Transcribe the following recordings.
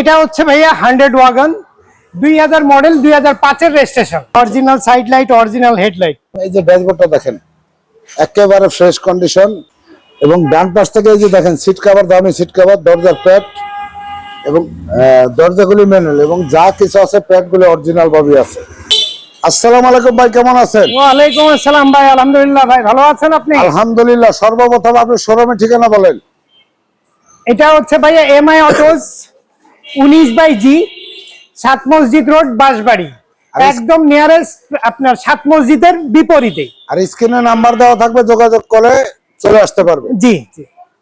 এটা হচ্ছে ভাইয়া হান্ড্রেড ওয়াগন দুই হাজার মডেল দুই হাজার পাঁচের registration original side light original headlight এই যে ড্যাশবোর্ডটা দেখেন একেবারে ফ্রেশ কন্ডিশন এবং ডান পাশ থেকে এই যে দেখেন সিট কভার দামি সিট কভার দরজার প্যাড এবং দরজাগুলি ম্যানুয়াল এবং যা কিছু আছে প্যাডগুলি অরিজিনাল ভাবে আছে। আসসালামু আলাইকুম ভাই কেমন আছেন? ওয়ালাইকুম আসসালাম ভাই আলহামদুলিল্লাহ ভাই ভালো আছেন আপনি? আলহামদুলিল্লাহ সর্বপ্রথম আপনি শোরুমের ঠিকানা বলেন। এটা হচ্ছে ভাইয়া এম আই অটোস উনিশ বাই জি সাত মসজিদ রোড বাঁশবাড়ি। একদম নিয়ারেস্ট আপনার সাত মসজিদের বিপরীতে। আর স্ক্রিনে নাম্বার দেওয়া থাকবে যোগাযোগ করে চলে আসতে পারবে। জি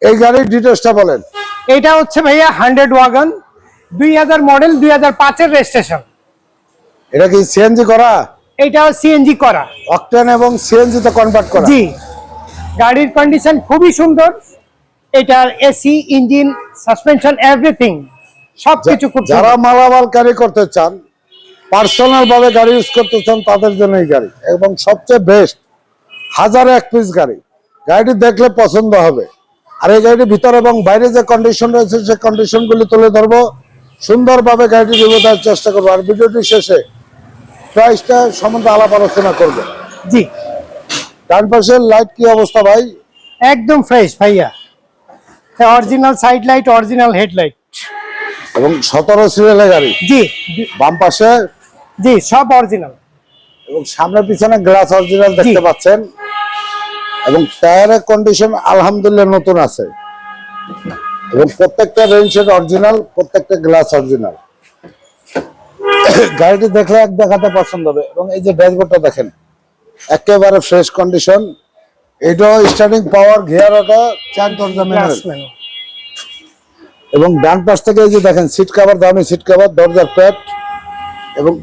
এই গাড়ির ডিটেলসটা বলেন। এটা হচ্ছে ভাইয়া হান্ড্রেড ওয়াগন দুই হাজার মডেল দুই হাজার পাঁচের রেজিস্ট্রেশন এটা কি সিএনজি করা? এটা সিএনজি করা। অকটেন এবং সিএনজি তে কনভার্ট করা। জি। গাড়ির কন্ডিশন খুবই সুন্দর। এটার এসি ইঞ্জিন সাসপেনশন এভরিথিং সবকিছু খুব যারা। মালামাল ক্যারি করতে চান পার্সোনাল ভাবে গাড়ি ইউজ করতে চান তাদের জন্য এই গাড়ি। এবং সবচেয়ে বেস্ট হাজারে এক পিস গাড়ি। গাড়িটি দেখলে পছন্দ হবে। আর এই গাড়িটির ভিতর এবং বাইরে যে কন্ডিশন রয়েছে সেই কন্ডিশন গুলি তুলে ধরবো। সুন্দরভাবে গাড়িটি দেবো দেওয়ার চেষ্টা করব। আর ভিডিওটি শেষে প্রাইসটা সম্বন্ধে আলাপ আলোচনা করব। জি। ডান পাশের লাইট কি অবস্থা ভাই? একদম ফ্রেশ ভাইয়া। Original side light original headlight এবং সতেরো সিরিয়ালের গাড়ি। জি। বাম পাশে জি সব অরিজিনাল এবং সামনে পিছনে গ্লাস অরিজিনাল দেখতে পাচ্ছেন। এবং টায়ারের কন্ডিশন আলহামদুলিল্লাহ নতুন আছে। এবং প্রত্যেকটা রেঞ্জের অরিজিনাল প্রত্যেকটা গ্লাস অরিজিনাল গাড়িটি দেখলে এক দেখাতে পছন্দ হবে। এবং এই যে ড্যাশবোর্ডটা দেখেন একেবারে ফ্রেশ কন্ডিশন এটাও স্টার্টিং পাওয়ার গিয়ার অটো চার দরজা ম্যানুয়াল এবং ডান পাশ থেকে এই যে দেখেন সিট কভার দামি সিট কভার দরজার প্যাড এবং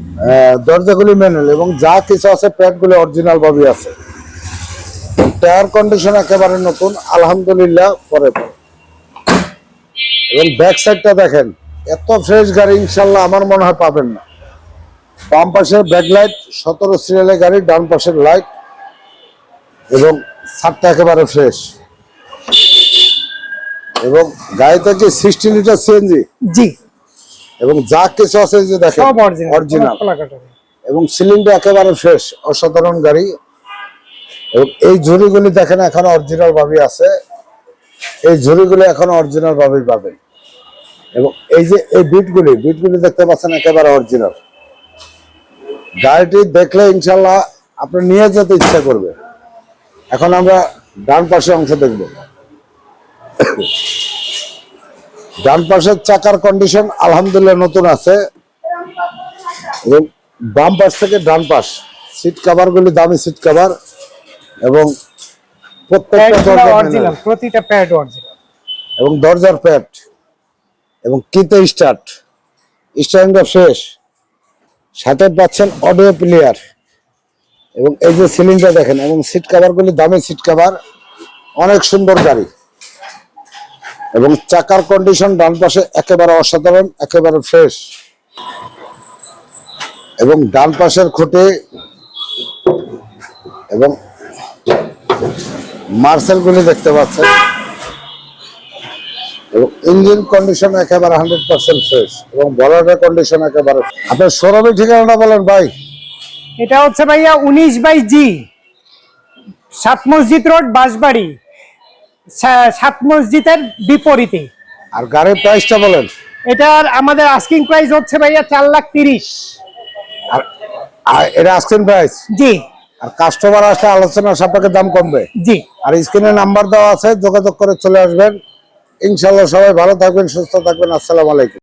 দরজাগুলি ম্যানুয়াল এবং যা কিছু আছে প্যাডগুলি অরিজিনাল ভাবে আছে। টায়ার কন্ডিশন একেবারে নতুন, আলহামদুলিল্লাহ পরে পরে। এবং ব্যাক সাইডটা দেখেন, এত ফ্রেশ গাড়ি ইনশাল্লাহ আমার মনে হয় পাবেন না। বাম পাশের ব্যাক লাইট সতেরো সিরিয়ালের গাড়ি, ডান পাশের লাইট এবং ছাদটা একেবারে ফ্রেশ এবং গাড়িতে কি সিক্সটি লিটার সিএনজি জি। এবং যা কিছু আছে যে দেখেন অরিজিনাল এবং সিলিংটা একেবারে ফ্রেশ অসাধারণ গাড়ি। এবং এই ঝুড়িগুলি দেখেন এখন অরিজিনাল ভাবে আছে। এই ঝুড়িগুলি এখন অরিজিনাল ভাবেই পাবেন। এবং এই যে এই বিটগুলি বিটগুলি দেখতে পাচ্ছেন একেবারে অরিজিনাল গাড়িটি দেখলে ইনশাল্লাহ আপনি নিয়ে যেতে ইচ্ছা করবে। এখন আমরা ডান পাশে অংশ দেখব। ডান পাশের চাকার কন্ডিশন আলহামদুলিল্লাহ নতুন আছে। এবং বাম পাশ থেকে ডান পাশ সিট কভার গুলি দামি সিট কভার এবং প্রত্যেকটা প্রতিটা প্যাড অরিজিনাল এবং দরজার প্যাড এবং কিতে স্টার্ট স্টারিংটা ফ্রেশ সাথে পাচ্ছেন অডিও প্লেয়ার এবং এই যে সিলিংটা দেখেন এবং সিট কভার গুলি দামি সিট কভার অনেক সুন্দর গাড়ি। এবং চাকার কন্ডিশন ডান পাশে একেবারে অসাধারণ, একেবারে ফ্রেশ এবং ডান পাশের খুঁটে এবং মার্সেল গুলি দেখতে পাচ্ছেন। এবং ইঞ্জিন কন্ডিশন একেবারে হান্ড্রেড পার্সেন্ট ফ্রেশ এবং বলারের কন্ডিশন একেবারে আপনার সৌরভের ঠিকানাটা বলেন ভাই। এটা হচ্ছে ভাইয়া উনিশ বাই জি, সাত মসজিদ রোড, বাঁশবাড়ি। সা- সাত মসজিদের বিপরীতে। আর গাড়ির প্রাইসটা বলেন। এটার আমাদের আস্কিং প্রাইস হচ্ছে ভাইয়া চার লাখ তিরিশ। আর এটা আস্কিং প্রাইস জি। আর কাস্টমার আসলে আলোচনা সাপেক্ষে দাম কমবে? জি। আর স্ক্রিনে নাম্বার দেওয়া আছে যোগাযোগ করে চলে আসবেন। ইনশাল্লাহ সবাই ভালো থাকবেন সুস্থ থাকবেন। আসসালামু আলাইকুম।